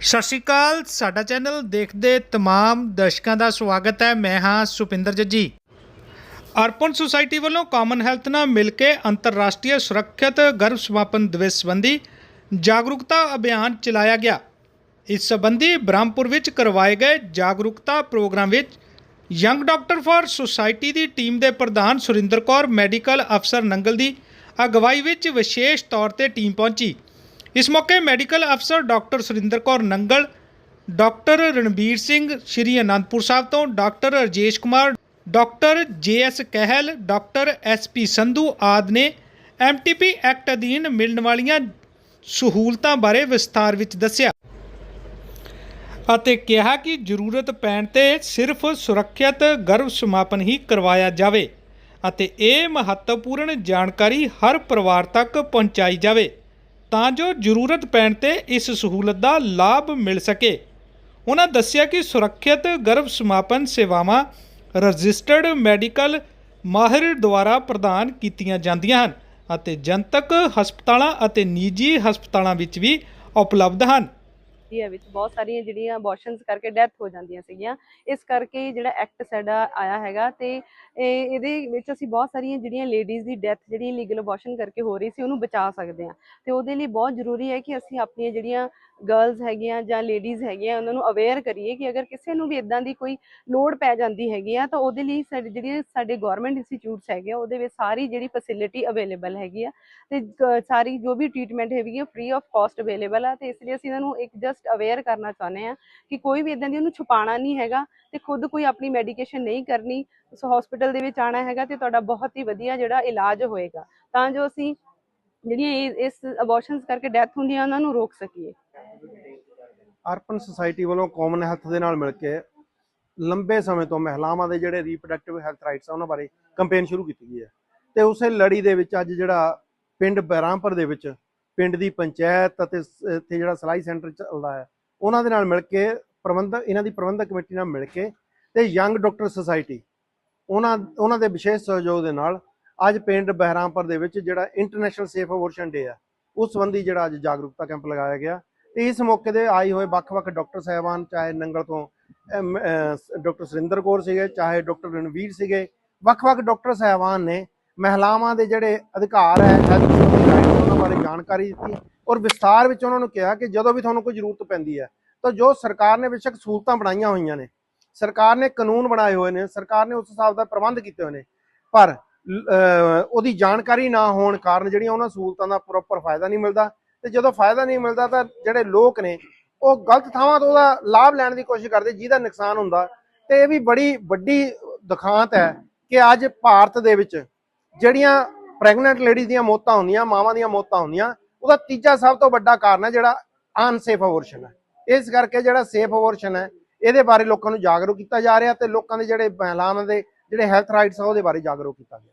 ਸਤਿ ਸ਼੍ਰੀ ਅਕਾਲ, ਸਾਡਾ ਚੈਨਲ ਦੇਖਦੇ ਤਮਾਮ ਦਰਸ਼ਕਾਂ ਦਾ ਸਵਾਗਤ ਹੈ। ਮੈਂ ਹਾਂ ਸੁਪਿੰਦਰ ਜੱਜੀ। ਅਰਪਨ ਸੁਸਾਇਟੀ ਵੱਲੋਂ ਕਾਮਨ ਹੈਲਥ ਨਾਲ ਮਿਲ ਕੇ ਅੰਤਰਰਾਸ਼ਟਰੀ ਸੁਰੱਖਿਅਤ ਗਰਭ ਸਮਾਪਨ ਦਿਵਸ ਸੰਬੰਧੀ ਜਾਗਰੂਕਤਾ ਅਭਿਆਨ ਚਲਾਇਆ ਗਿਆ। ਇਸ ਸੰਬੰਧੀ ਬ੍ਰਹਮਪੁਰ ਵਿੱਚ ਕਰਵਾਏ ਗਏ ਜਾਗਰੂਕਤਾ ਪ੍ਰੋਗਰਾਮ ਵਿੱਚ ਯੰਗ ਡਾਕਟਰ ਫਾਰ ਸੁਸਾਇਟੀ ਦੀ ਟੀਮ ਦੇ ਪ੍ਰਧਾਨ ਸੁਰਿੰਦਰ ਕੌਰ, ਮੈਡੀਕਲ ਅਫਸਰ ਨੰਗਲ ਦੀ ਅਗਵਾਈ ਵਿੱਚ ਵਿਸ਼ੇਸ਼ ਤੌਰ ਤੇ ਟੀਮ ਪਹੁੰਚੀ। ਇਸ ਮੌਕੇ ਮੈਡੀਕਲ ਅਫਸਰ ਡਾਕਟਰ ਸੁਰਿੰਦਰ ਕੌਰ ਨੰਗਲ, ਡਾਕਟਰ ਰਣਬੀਰ ਸਿੰਘ, ਸ਼੍ਰੀ ਅਨੰਦਪੁਰ ਸਾਹਿਬ ਤੋਂ doctor Rajesh Kumar, doctor JS Kahal, doctor SP Sandhu ਆਦਿ ਨੇ ਐਮਟੀਪੀ ਐਕਟ ਅਧੀਨ ਮਿਲਣ ਵਾਲੀਆਂ ਸਹੂਲਤਾਂ ਬਾਰੇ ਵਿਸਥਾਰ ਵਿੱਚ ਦੱਸਿਆ। ਅਤੇ ਕਿਹਾ ਕਿ ਜ਼ਰੂਰਤ ਪੈਣ ਤੇ ਸਿਰਫ ਸੁਰੱਖਿਅਤ ਗਰਭ ਸਮਾਪਨ ਹੀ ਕਰਵਾਇਆ ਜਾਵੇ ਅਤੇ ਇਹ ਮਹੱਤਵਪੂਰਨ ਜਾਣਕਾਰੀ ਹਰ ਪਰਿਵਾਰ ਤੱਕ ਪਹੁੰਚਾਈ ਜਾਵੇ। ਤਾਂ ਜੋ ਜ਼ਰੂਰਤ ਪੈਣ ਤੇ ਇਸ ਸਹੂਲਤ ਦਾ ਲਾਭ ਮਿਲ ਸਕੇ। ਉਹਨਾਂ ਦੱਸਿਆ ਕਿ ਸੁਰੱਖਿਅਤ ਗਰਭ ਸਮਾਪਨ ਸੇਵਾਵਾਂ ਰਜਿਸਟਰਡ ਮੈਡੀਕਲ ਮਾਹਿਰ ਦੁਆਰਾ ਪ੍ਰਦਾਨ ਕੀਤੀਆਂ ਜਾਂਦੀਆਂ ਹਨ ਅਤੇ ਜਨਤਕ ਹਸਪਤਾਲਾਂ ਅਤੇ ਨਿੱਜੀ ਹਸਪਤਾਲਾਂ ਵਿੱਚ ਵੀ ਉਪਲਬਧ ਹਨ। ਇੰਡੀਆ ਵਿੱਚ ਬਹੁਤ ਸਾਰੀਆਂ ਜਿਹੜੀਆਂ ਅਬੋਰਸ਼ਨਸ ਕਰਕੇ ਡੈਥ ਹੋ ਜਾਂਦੀਆਂ ਸੀਗੀਆਂ। ਇਸ ਕਰਕੇ ਜਿਹੜਾ ਐਕਟ ਸਾਡਾ ਆਇਆ ਹੈਗਾ ਤੇ ਇਹਦੇ ਵਿੱਚ ਅਸੀਂ ਬਹੁਤ ਸਾਰੀਆਂ ਜਿਹੜੀਆਂ ਲੇਡੀਜ਼ ਦੀ ਡੈਥ ਜਿਹੜੀ ਲੀਗਲ ਅਬੋਰਸ਼ਨ ਕਰਕੇ ਹੋ ਰਹੀ ਸੀ, ਉਹਨੂੰ ਬਚਾ ਸਕਦੇ ਹਾਂ। ਤੇ ਉਹਦੇ ਲਈ ਬਹੁਤ ਜ਼ਰੂਰੀ ਹੈ ਕਿ ਅਸੀਂ ਆਪਣੀਆਂ ਜਿਹੜੀਆਂ ਗਰਲਸ ਹੈਗੀਆਂ ਜਾਂ ਲੇਡੀਜ਼ ਹੈਗੀਆਂ, ਉਹਨਾਂ ਨੂੰ ਅਵੇਅਰ ਕਰੀਏ ਕਿ ਅਗਰ ਕਿਸੇ ਨੂੰ ਵੀ ਇਦਾਂ ਦੀ ਕੋਈ ਲੋੜ ਪੈ ਜਾਂਦੀ ਹੈਗੀ ਆ, ਤਾਂ ਉਹਦੇ ਲਈ ਸਾਡੇ ਜਿਹੜੇ ਸਾਡੇ ਗਵਰਨਮੈਂਟ ਇੰਸਟੀਚਿਊਟਸ ਹੈਗੇ ਆ, ਉਹਦੇ ਵਿੱਚ ਸਾਰੀ ਜਿਹੜੀ ਫੈਸਿਲਿਟੀ ਅਵੇਲੇਬਲ ਹੈਗੀ ਆ। ਤੇ ਸਾਰੀ ਜੋ ਵੀ ਟ੍ਰੀਟਮੈਂਟ ਹੈਗੀ ਆ ਫ੍ਰੀ ਆਫ ਕਾਸਟ ਅਵੇਲੇਬਲ ਆ, ਤੇ ਇਸ ਲਈ ਅਸੀਂ ਇਹਨਾਂ ਨੂੰ ਇੱਕ ਜਸਟ ਅਵੇਅਰ ਕਰਨਾ ਚਾਹੁੰਦੇ ਆ ਕਿ ਕੋਈ ਵੀ ਇਦਾਂ ਦੀ ਉਹਨੂੰ ਛੁਪਾਣਾ ਨਹੀਂ ਹੈਗਾ ਤੇ ਖੁਦ ਕੋਈ ਆਪਣੀ ਮੈਡੀਕੇਸ਼ਨ ਨਹੀਂ ਕਰਨੀ ਉਸ ਹਸਪੀਟਲ ਦੇ ਵਿੱਚ ਆਣਾ ਹੈਗਾ ਤੇ ਤੁਹਾਡਾ ਬਹੁਤ ਹੀ ਵਧੀਆ ਜਿਹੜਾ ਇਲਾਜ ਹੋਏਗਾ। ਤਾਂ ਜੋ ਅਸੀਂ ਜਿਹੜੀਆਂ ਇਹ- ਇਸ ਅਬੋਰਸ਼ਨਸ ਕਰਕੇ ਡੈਥ ਹੁੰਦੀਆਂ ਉਹਨਾਂ ਨੂੰ ਰੋਕ ਸਕੀਏ। ਅਰਪਨ ਸੁਸਾਇਟੀ ਵੱਲੋਂ ਕਾਮਨ ਹੈਲਥ ਦੇ ਨਾਲ ਮਿਲ ਕੇ ਲੰਬੇ ਸਮੇਂ ਤੋਂ ਮਹਿਲਾਵਾਂ ਦੇ ਜਿਹੜੇ ਰੀਪਰੋਡਕਟਿਵ ਹੈਲਥ ਰਾਈਟਸ ਆ, ਉਹਨਾਂ ਬਾਰੇ ਕੈਂਪੇਨ ਸ਼ੁਰੂ ਕੀਤੀ ਗਈ ਹੈ। ਤੇ ਉਸੇ ਲੜੀ ਦੇ ਵਿੱਚ ਅੱਜ ਜਿਹੜਾ ਪਿੰਡ ਬੈਰਾਮਪੁਰ ਦੇ ਵਿੱਚ ਪਿੰਡ ਦੀ ਪੰਚਾਇਤ ਅਤੇ ਇੱਥੇ ਜਿਹੜਾ ਸਲਾਈ ਸੈਂਟਰ ਚੱਲਦਾ ਹੈ ਉਹਨਾਂ ਦੇ ਨਾਲ ਮਿਲ ਕੇ ਪ੍ਰਬੰਧਕ ਇਹਨਾਂ ਦੀ ਪ੍ਰਬੰਧਕ ਕਮੇਟੀ ਨਾਲ ਮਿਲ ਕੇ ਤੇ ਯੰਗ ਡਾਕਟਰ ਸੁਸਾਇਟੀ ਉਹਨਾਂ ਉਹਨਾਂ ਦੇ ਵਿਸ਼ੇਸ਼ ਸਹਿਯੋਗ ਦੇ ਨਾਲ ਅੱਜ ਪਿੰਡ ਬਹਿਰਾਮਪੁਰ ਦੇ ਵਿੱਚ ਜਿਹੜਾ ਇੰਟਰਨੈਸ਼ਨਲ ਸੇਫ ਅਬੋਰਸ਼ਨ ਡੇ ਆ ਉਸ ਸੰਬੰਧੀ ਜਿਹੜਾ ਅੱਜ ਜਾਗਰੂਕਤਾ ਕੈਂਪ ਲਗਾਇਆ ਗਿਆ ਤੇ ਇਸ ਮੌਕੇ ਤੇ ਆਏ ਹੋਏ ਵੱਖ-ਵੱਖ ਡਾਕਟਰ ਸਾਹਿਬਾਨ ਚਾਹੇ ਨੰਗਲ ਤੋਂ ਐਮ, ਅਹ, ਡਾਕਟਰ ਸੁਰਿੰਦਰ ਕੌਰ ਸੀਗੇ ਚਾਹੇ ਡਾਕਟਰ ਰਣਵੀਰ ਸੀਗੇ ਵੱਖ-ਵੱਖ ਡਾਕਟਰ ਸਾਹਿਬਾਨ ਨੇ ਮਹਿਲਾਵਾਂ ਦੇ ਜਿਹੜੇ ਅਧਿਕਾਰ ਹੈ ਬਾਰੇ ਜਾਣਕਾਰੀ ਦਿੱਤੀ ਔਰ ਵਿਸਥਾਰ ਵਿੱਚ ਉਹਨਾਂ ਨੂੰ ਕਿਹਾ ਕਿ ਜਦੋਂ ਵੀ ਤੁਹਾਨੂੰ ਕੋਈ ਜ਼ਰੂਰਤ ਪੈਂਦੀ ਹੈ, ਤਾਂ ਜੋ ਸਰਕਾਰ ਨੇ ਬੇਸ਼ੱਕ ਸਹੂਲਤਾਂ ਬਣਾਈਆਂ ਹੋਈਆਂ ਨੇ। ਸਰਕਾਰ ਨੇ ਕਾਨੂੰਨ ਬਣਾਏ ਹੋਏ ਨੇ, ਸਰਕਾਰ ਨੇ ਉਸ ਹਿਸਾਬ ਦਾ ਪ੍ਰਬੰਧ ਕੀਤੇ ਹੋਏ ਨੇ, ਪਰ ਉਹਦੀ ਜਾਣਕਾਰੀ ਨਾ ਹੋਣ ਕਾਰਨ ਜਿਹੜੀਆਂ ਉਹਨਾਂ ਸਹੂਲਤਾਂ ਦਾ ਪ੍ਰੋਪਰ ਫਾਇਦਾ ਨਹੀਂ ਮਿਲਦਾ ਤੇ ਜਦੋਂ ਫਾਇਦਾ ਨਹੀਂ ਮਿਲਦਾ ਤਾਂ ਜਿਹੜੇ ਲੋਕ ਨੇ, ਉਹ ਗਲਤ ਥਾਵਾਂ ਤੋਂ ਉਹਦਾ ਲਾਭ ਲੈਣ ਦੀ ਕੋਸ਼ਿਸ਼ ਕਰਦੇ, ਜਿਹਦਾ ਨੁਕਸਾਨ ਹੁੰਦਾ ਤੇ ਇਹ ਵੀ ਬੜੀ ਵੱਡੀ ਦਿਖਾਂਤ ਹੈ ਕਿ ਅੱਜ ਭਾਰਤ ਦੇ ਵਿੱਚ ਜਿਹੜੀਆਂ ਪ੍ਰੈਗਨੈਂਟ ਲੇਡੀਜ਼ ਦੀਆਂ ਮੌਤਾਂ ਹੁੰਦੀਆਂ, ਮਾਵਾਂ ਦੀਆਂ ਮੌਤਾਂ ਹੁੰਦੀਆਂ, ਉਹਦਾ ਤੀਜਾ ਸਭ ਤੋਂ ਵੱਡਾ ਕਾਰਨ ਹੈ ਜਿਹੜਾ ਅਨਸੇਫ ਅਬੋਰਸ਼ਨ ਹੈ। ਇਸ ਕਰਕੇ ਜਿਹੜਾ ਸੇਫ ਅਬੋਰਸ਼ਨ ਹੈ, ਇਹਦੇ ਬਾਰੇ ਲੋਕਾਂ ਨੂੰ ਜਾਗਰੂਕ ਕੀਤਾ ਜਾ ਰਿਹਾ ਤੇ ਲੋਕਾਂ ਦੇ ਜਿਹੜੇ ਮਹਿਲਾਵਾਂ ਦੇ ਜਿਹੜੇ ਹੈਲਥ ਰਾਈਟਸ ਆ ਉਹਦੇ ਬਾਰੇ ਜਾਗਰੂਕ ਕੀਤਾ ਗਿਆ।